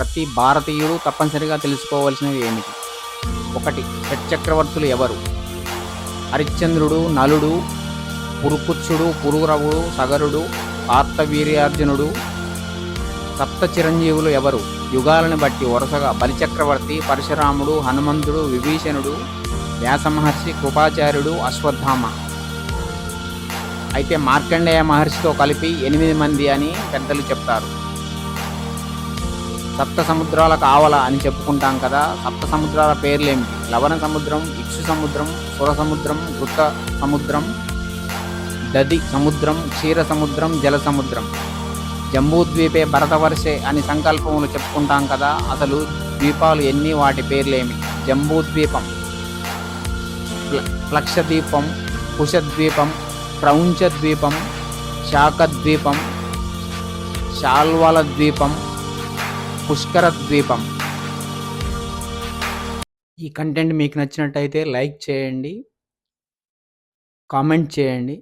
ప్రతి భారతీయుడు తప్పనిసరిగా తెలుసుకోవాల్సినవి ఏమిటి? ఒకటి షట్చక్రవర్తులు ఎవరు? హరిశ్చంద్రుడు నలుడు పురుకుచ్చుడు పురురవుడు సగరుడు కార్తవీర్యార్జునుడు సప్త చిరంజీవులు ఎవరు? యుగాలను బట్టి వరుసగా బలిచక్రవర్తి పరశురాముడు హనుమంతుడు విభీషణుడు వ్యాసమహర్షి కృపాచార్యుడు అశ్వత్థామ. అయితే మార్కండేయ మహర్షితో కలిపి ఎనిమిది మంది అని పెద్దలు చెప్తారు. సప్త సముద్రాల కావల అని చెప్పుకుంటాం కదా. సప్త సముద్రాల పేర్లేమిటి లవణ సముద్రం ఇక్షు సముద్రం సుర సముద్రం వృత్త సముద్రం దది సముద్రం క్షీర సముద్రం జల సముద్రం. జంబూద్వీపే భరతవర్షే అని సంకల్పములు చెప్పుకుంటాం కదా. అసలు ద్వీపాలు ఎన్ని? వాటి పేర్లేమి? జంబూద్వీపం ప్ల- ప్లక్షద్వీపం కుశద్వీపం ప్రౌంచ ద్వీపం శాఖద్వీపం శాల్వల ద్వీపం పుష్కర ద్వీపం. ఈ కంటెంట్ మీకు నచ్చినట్టయితే లైక్ చేయండి కామెంట్ చేయండి.